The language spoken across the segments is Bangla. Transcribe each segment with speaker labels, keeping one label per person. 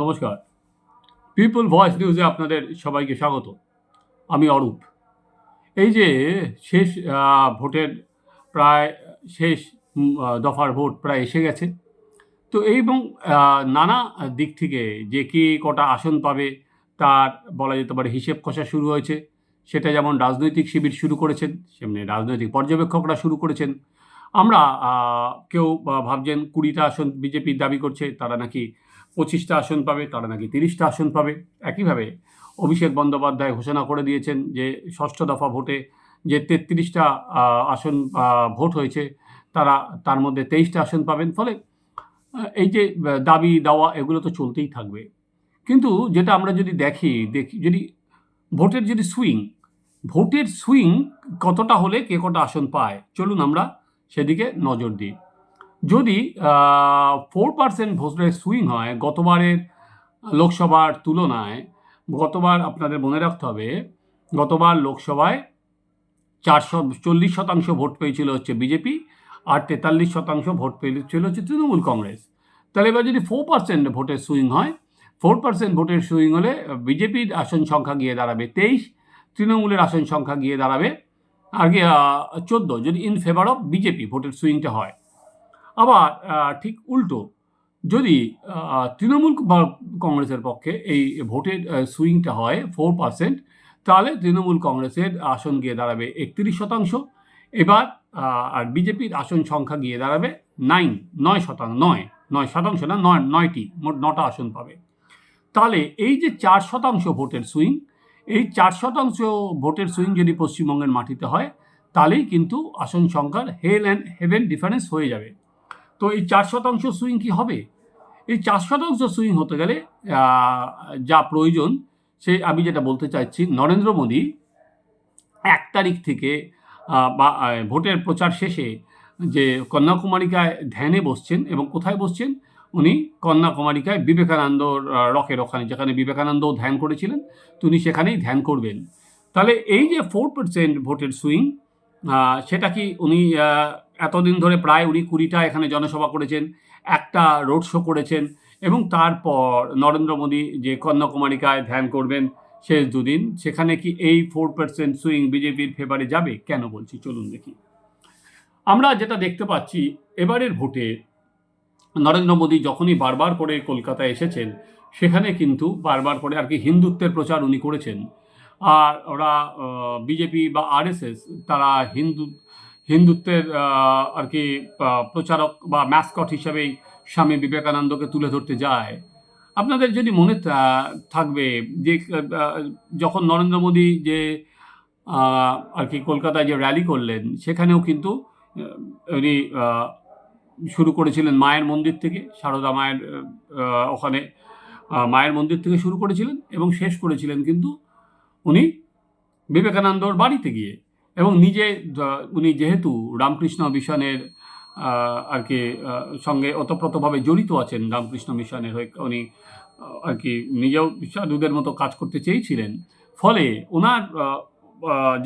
Speaker 1: নমস্কার। পিপল ভয়েস নিউজে আপনাদের সবাইকে স্বাগত। আমি অরূপ। এই যে শেষ ভোটের প্রায়, শেষ দফার ভোট প্রায় এসে গেছে। তো এবং নানা দিক থেকে যে কি কটা আসন পাবে তার বলা যেতে পারে হিসেব কষা শুরু হয়েছে। সেটা যেমন রাজনৈতিক শিবির শুরু করেছেন, সেমনি রাজনৈতিক পর্যবেক্ষকরা শুরু করেছেন। আমরা কেউ ভাবছেন কুড়িটা আসন বিজেপি দাবি করছে, তারা নাকি পঁচিশটা আসন পাবে, তারা নাকি তিরিশটা আসন পাবে। একইভাবে অভিষেক বন্দ্যোপাধ্যায় ঘোষণা করে দিয়েছেন যে ষষ্ঠ দফা ভোটে যে তেত্রিশটা আসন ভোট হয়েছে, তারা তার মধ্যে তেইশটা আসন পাবেন। ফলে এই যে দাবি, দাওয়া এগুলো তো চলতেই থাকবে। কিন্তু যেটা আমরা যদি দেখি দেখি, যদি ভোটের যদি সুইং, ভোটের সুইং কতটা হলে কে কটা আসন পায়? চলুন আমরা সেদিকে নজর দিই। যদি ফোর পার্সেন্ট ভোটের সুইং হয় গতবারের লোকসভার তুলনায়, গতবার আপনাদের মনে রাখতে হবে, গতবার লোকসভায় চারশো, চল্লিশ শতাংশ ভোট পেয়েছিল হচ্ছে বিজেপি, আর তেতাল্লিশ শতাংশ ভোট পেয়েছিল হচ্ছে তৃণমূল কংগ্রেস। তাহলে এবার যদি ফোর পার্সেন্ট ভোটের সুইং হয় ফোর পার্সেন্ট ভোটের সুইং হলে বিজেপির আসন সংখ্যা গিয়ে দাঁড়াবে তেইশ, তৃণমূলের আসন সংখ্যা গিয়ে দাঁড়াবে আর কি চোদ্দ, যদি ইন ফেভার অফ বিজেপি ভোটের সুইংটা হয়। আবার ঠিক উল্টো, যদি তৃণমূল কংগ্রেসের পক্ষে এই ভোটের সুইংটা হয় ফোর পার্সেন্ট তাহলে তৃণমূল কংগ্রেসের আসন গিয়ে দাঁড়াবে একত্রিশ শতাংশ, এবার আর বিজেপির আসন সংখ্যা গিয়ে দাঁড়াবে নাইন নয় শতাংশ নয় নয় শতাংশ না, নয়, নয়টি, মোট নটা আসন পাবে। তাহলে এই যে চার শতাংশ ভোটের সুইং, এই চার শতাংশ ভোটের সুইং যদি পশ্চিমবঙ্গের মাটিতে হয়, তাহলেই কিন্তু আসন সংখ্যার হেল অ্যান্ড হেভেন ডিফারেন্স হয়ে যাবে। তো এই চার শতাংশ সুইং কি হবে? এই চার শতাংশ সুইং হতে গেলে যা প্রয়োজন সে আমি যেটা বলতে চাইছি নরেন্দ্র মোদী এক তারিখ থেকে বা ভোটের প্রচার শেষে যে কন্যাকুমারিকায় ধ্যানে বসছেন এবং কোথায় বসছেন? উনি কন্যাকুমারিকায় বিবেকানন্দর আহ, রকের ওখানে যেখানে বিবেকানন্দও ধ্যান করেছিলেন তো উনি সেখানেই ধ্যান করবেন। তাহলে এই যে ফোর পার্সেন্ট ভোটের সুইং সেটা কি উনি এতদিন ধরে প্রায় উনি কুড়িটা এখানে জনসভা করেছেন, একটা রোড শো করেছেন এবং তারপর নরেন্দ্র মোদী যে কন্যাকুমারিকায় ধ্যান করবেন শেষ দুদিন, সেখানে কি এই ফোর পার্সেন্ট সুইং বিজেপির ফেভারে যাবে? কেন বলছি? চলুন দেখি। আমরা যেটা দেখতে পাচ্ছি, এবারের ভোটে নরেন্দ্র মোদী যখনই বারবার করে কলকাতায় এসেছেন, সেখানে কিন্তু বারবার করে আর কি হিন্দুত্বের প্রচার উনি করেছেন। আর ওরা বিজেপি বা আরএসএস তারা হিন্দু হিন্দুত্বের আর কি প্রচারক বা ম্যাসকট হিসেবেই স্বামী বিবেকানন্দকে তুলে ধরতে যায়। আপনাদের যদি মনে থাকবে যে যখন নরেন্দ্র মোদী যে আর কি, কলকাতায় যে র্যালি করলেন, সেখানেও কিন্তু উনি শুরু করেছিলেন মায়ের মন্দির থেকে, সারদা মায়ের ওখানে মায়ের মন্দির থেকে শুরু করেছিলেন এবং শেষ করেছিলেন কিন্তু উনি বিবেকানন্দর বাড়িতে গিয়ে। এবং নিজে উনি যেহেতু রামকৃষ্ণ মিশনের আর কি সঙ্গে ওতপ্রোতভাবে জড়িত আছেন, রামকৃষ্ণ মিশনের হয়ে উনি আর কি, নিজেও সাধুদের মতো কাজ করতে চেয়েছিলেন। ফলে ওনার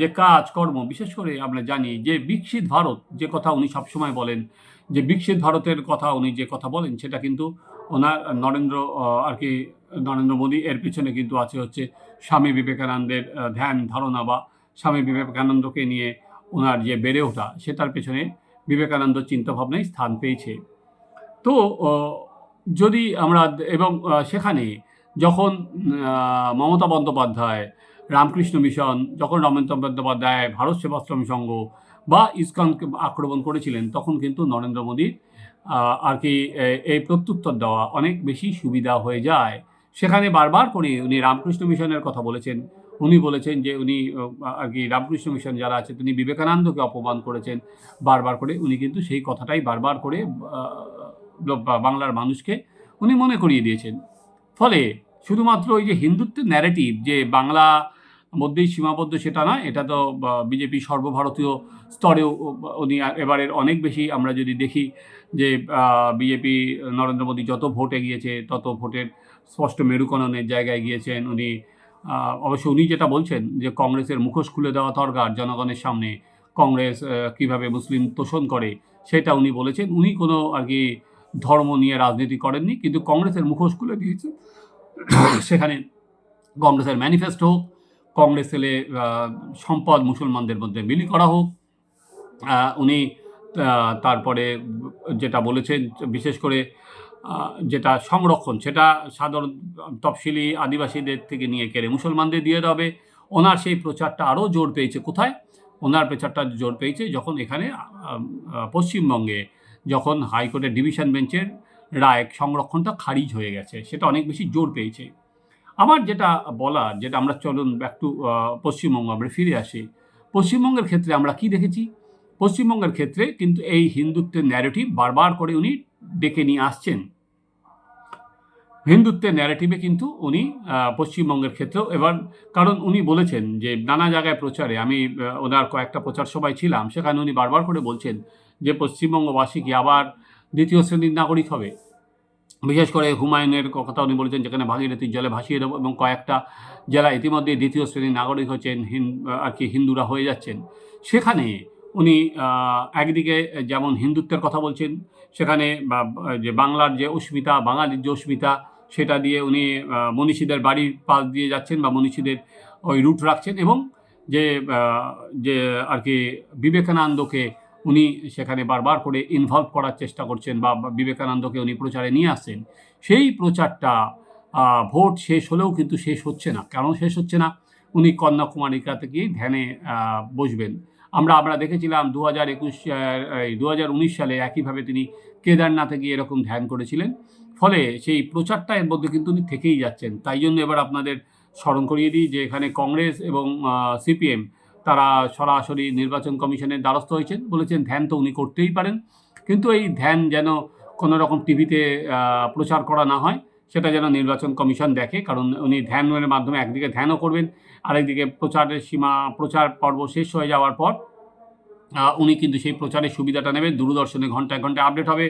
Speaker 1: যে কাজ, কর্ম, বিশেষ করে আমরা জানি যে বিকশিত ভারত, যে কথা উনি সবসময় বলেন, যে বিকশিত ভারতের কথা উনি যে কথা বলেন, সেটা কিন্তু ওনার নরেন্দ্র আর কি, নরেন্দ্র মোদী এর পিছনে কিন্তু আছে হচ্ছে স্বামী বিবেকানন্দের ধ্যান, ধারণা বা স্বামী বিবেকানন্দকে নিয়ে ওনার যে বেড়ে ওঠা, সে তার পেছনে বিবেকানন্দ চিন্তাভাবনায় স্থান পেয়েছে। তো যদি আমরা এবং সেখানে যখন মমতা বন্দ্যোপাধ্যায়, রামকৃষ্ণ মিশন, যখন রমেন্দ্র বন্দ্যোপাধ্যায়, ভারত সেবাশ্রম সংঘ বা ইসকনকে আক্রমণ করেছিলেন, তখন কিন্তু নরেন্দ্র মোদীর আর কি এই প্রত্যুত্তর দেওয়া অনেক বেশি সুবিধা হয়ে যায়। সেখানে বারবার করে উনি রামকৃষ্ণ মিশনের কথা বলেছেন। উনি বলেছেন যে উনি আর কি রামকৃষ্ণ মিশন যারা আছে, তিনি বিবেকানন্দকে অপমান করেছেন বারবার করে। উনি কিন্তু সেই কথাটাই বারবার করে বাংলার মানুষকে উনি মনে করিয়ে দিয়েছেন। ফলে শুধুমাত্র ওই যে হিন্দুত্বের ন্যারেটিভ যে বাংলা মধ্যেই সীমাবদ্ধ সেটা নয়, এটা তো বিজেপি সর্বভারতীয় স্তরেও উনি এবারের অনেক বেশি আমরা যদি দেখি যে বিজেপি, নরেন্দ্র মোদী যত ভোটে গিয়েছে, তত ভোটের স্পষ্ট মেরুকরণের জায়গায় গিয়েছেন। উনি অবশ্য উনি যেটা বলছেন যে কংগ্রেসের মুখোশ খুলে দেওয়া দরকার জনগণের সামনে কংগ্রেস কীভাবে মুসলিম তোষণ করে সেটা উনি বলেছেন। উনি কোনো আর কি ধর্ম নিয়ে রাজনীতি করেননি কিন্তু কংগ্রেসের মুখোশ খুলে দিয়েছে। সেখানে কংগ্রেসের ম্যানিফেস্টো হোক কংগ্রেসের আহ, সম্পদ মুসলমানদের মধ্যে বিলি করা হোক। উনি তারপরে যেটা বলেছেন বিশেষ করে যেটা সংরক্ষণ, সেটা সাধারণ তফসিলি আদিবাসীদের থেকে নিয়ে কেড়ে মুসলমানদের দিয়ে দেবে ওনার সেই প্রচারটা আরও জোর পেয়েছে। কোথায়? ওনার প্রচারটা জোর পেয়েছে যখন এখানে পশ্চিমবঙ্গে যখন হাইকোর্টের ডিভিশন বেঞ্চের রায় সংরক্ষণটা খারিজ হয়ে গেছে, সেটা অনেক বেশি জোর পেয়েছে। আমার যেটা বলার, যেটা আমরা চলুন ব্যাক টু পশ্চিমবঙ্গ, আমরা ফিরে আসি। পশ্চিমবঙ্গের ক্ষেত্রে আমরা কি দেখেছি? পশ্চিমবঙ্গের ক্ষেত্রে কিন্তু এই হিন্দুত্বের ন্যারেটিভ বারবার করে উনি ডেকে নিয়ে আসছেন। হিন্দুত্বের ন্যারেটিভে কিন্তু উনি পশ্চিমবঙ্গের ক্ষেত্রেও এবার, কারণ উনি বলেছেন যে নানা জায়গায় প্রচারে, আমি ওনার কয়েকটা প্রচার সভায় ছিলাম, সেখানে উনি বারবার করে বলছেন যে পশ্চিমবঙ্গবাসী কি আবার দ্বিতীয় শ্রেণির নাগরিক হবে? বিশেষ করে হুমায়ুনের কথা উনি বলেছেন, যেখানে ভাগীরথীর জলে ভাসিয়ে দেবো এবং কয়েকটা জেলা ইতিমধ্যে দ্বিতীয় শ্রেণির নাগরিক হচ্ছেন আর কি হিন্দুরা হয়ে যাচ্ছেন। সেখানে উনি একদিকে যেমন হিন্দুত্বের কথা বলছেন, সেখানে যে বাংলার যে অস্মিতা, বাঙালির যে অস্মিতা সেটা দিয়ে উনি মনীষীদের বাড়ির পাশ দিয়ে যাচ্ছেন বা মনীষীদের ওই রুট রাখছেন এবং যে যে আর কি বিবেকানন্দকে উনি সেখানে বারবার করে ইনভলভ করার চেষ্টা করছেন বা বিবেকানন্দকে উনি প্রচারে নিয়ে আসছেন, সেই প্রচারটা ভোট শেষ হলেও কিন্তু শেষ হচ্ছে না। কেন শেষ হচ্ছে না? উনি কন্যাকুমারিকাতে গিয়ে ধ্যানে বসবেন। আমরা আমরা দেখেছিলাম দু হাজার একুশ দু হাজার উনিশ সালে একইভাবে তিনি কেদারনাথে গিয়ে এরকম ধ্যান করেছিলেন। ফলে সেই প্রচারটা এর মধ্যে কিন্তু উনি থেকেই যাচ্ছেন। তাই জন্য এবার আপনাদের স্মরণ করিয়ে দিই যে এখানে কংগ্রেস এবং সিপিএম তারা সরাসরি নির্বাচন কমিশনের দ্বারস্থ হয়েছেন বলেছেন ধ্যান তো উনি করতেই পারেন। কিন্তু এই ধ্যান যেন কোনো রকম টিভিতে প্রচার করা না হয় সেটা যেন নির্বাচন কমিশন দেখে, কারণ উনি ধ্যানের মাধ্যমে একদিকে ধ্যানও করবেন, আরেকদিকে প্রচারের সীমা, প্রচার পর্ব শেষ হয়ে যাওয়ার পর উনি কিন্তু সেই প্রচারের সুবিধাটা নেবেন, দূরদর্শনে ঘন্টায় ঘন্টায় আপডেট হবে,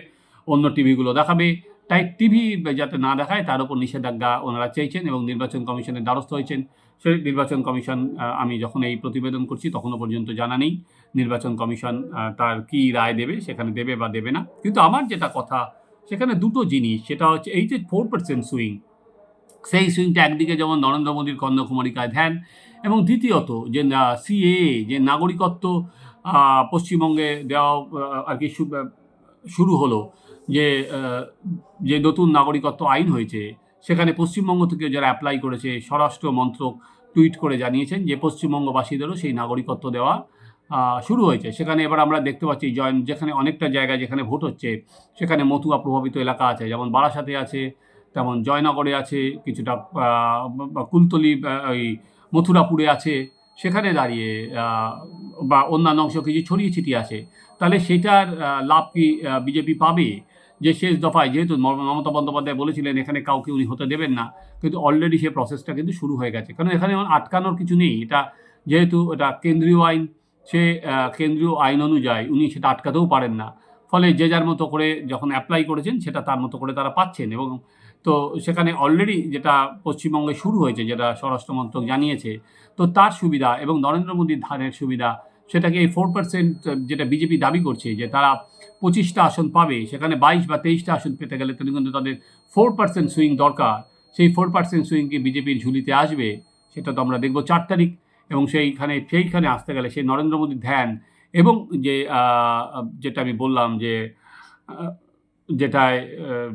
Speaker 1: অন্য টিভিগুলো দেখাবে, তাই টিভি যাতে না দেখায় তার উপর নিষেধাজ্ঞা ওনারা চেয়েছেন এবং নির্বাচন কমিশনের দ্বারস্থ হয়েছেন। সেই নির্বাচন কমিশন আমি যখন এই প্রতিবেদন করছি তখনও পর্যন্ত জানা নেই, নির্বাচন কমিশন তার কী রায় দেবে, সেখানে দেবে বা দেবে না। কিন্তু আমার যেটা কথা সেখানে দুটো জিনিস, সেটা হচ্ছে এই যে ফোর পার্সেন্ট সুইং সেই সুইংটা একদিকে যেমন নরেন্দ্র মোদীর কন্যাকুমারিকায় ধ্যান, এবং দ্বিতীয়ত যে সিএ যে নাগরিকত্ব পশ্চিমবঙ্গে দেওয়া আর কি শুরু হলো, যে যে নতুন নাগরিকত্ব আইন হয়েছে, সেখানে পশ্চিমবঙ্গ থেকে যারা অ্যাপ্লাই করেছে, স্বরাষ্ট্র মন্ত্রক টুইট করে জানিয়েছেন যে পশ্চিমবঙ্গবাসীদেরও সেই নাগরিকত্ব দেওয়া শুরু হয়েছে। সেখানে এবার আমরা দেখতে পাচ্ছি জয়েন, যেখানে অনেকটা জায়গায় যেখানে ভোট হচ্ছে, সেখানে মতুয়া প্রভাবিত এলাকা আছে। যেমন বারাসাতে আছে, তেমন জয়নগরে আছে, কিছুটা কুলতলি ওই মথুরাপুরে আছে। সেখানে দাঁড়িয়ে বা অন্যান্য অংশ কিছু ছড়িয়ে ছিটিয়ে আছে। তাহলে সেটার লাভ কি বিজেপি পাবে? যে শেষ দফায়, যেহেতু মমতা বন্দ্যোপাধ্যায় বলেছিলেন, এখানে কাউকে উনি হতে দেবেন না, কিন্তু অলরেডি সে প্রসেসটা কিন্তু শুরু হয়ে গেছে। কারণ এখানে আটকানোর কিছু নেই। এটা যেহেতু এটা কেন্দ্রীয় আইন সে কেন্দ্রীয় আইন অনুযায়ী উনি সেটা আটকাতেও পারেন না। ফলে যে যার মতো করে যখন অ্যাপ্লাই করেছেন, সেটা তার মতো করে তারা পাচ্ছেন এবং তো সেখানে অলরেডি যেটা পশ্চিমবঙ্গে শুরু হয়েছে, যেটা স্বরাষ্ট্র মন্ত্রক জানিয়েছে, তো তার সুবিধা এবং নরেন্দ্র মোদীর ধানের সুবিধা, সেটাকে এই ফোর পার্সেন্ট যেটা বিজেপি দাবি করছে যে তারা পঁচিশটা আসন পাবে, সেখানে বাইশ বা তেইশটা আসন পেতে গেলে তাদের কিন্তু তাদের ফোর পার্সেন্ট সুইং দরকার। সেই ফোর পার্সেন্ট সুইং কি বিজেপির ঝুলিতে আসবে, সেটা তো আমরা দেখব চার তারিখ এবং সেইখানে সেইখানে আসতে গেলে সেই নরেন্দ্র মোদীর ধ্যান এবং যে যেটা আমি বললাম যে যেটায়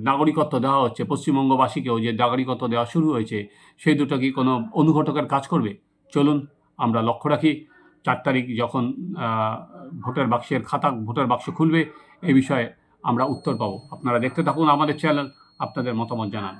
Speaker 1: নাগরিকত্ব দেওয়া হচ্ছে, পশ্চিমবঙ্গবাসীকেও যে নাগরিকত্ব দেওয়া শুরু হয়েছে, সেই দুটো কি কোনো অনুঘটকের কাজ করবে? চলুন, আমরা লক্ষ্য রাখি, চার তারিখ যখন ভোটার বাক্সের খাতা, ভোটার বাক্স খুলবে এই বিষয়ে আমরা উত্তর পাবো। আপনারা দেখতে থাকুন আমাদের চ্যানেল, আপনাদের মতামত জানান।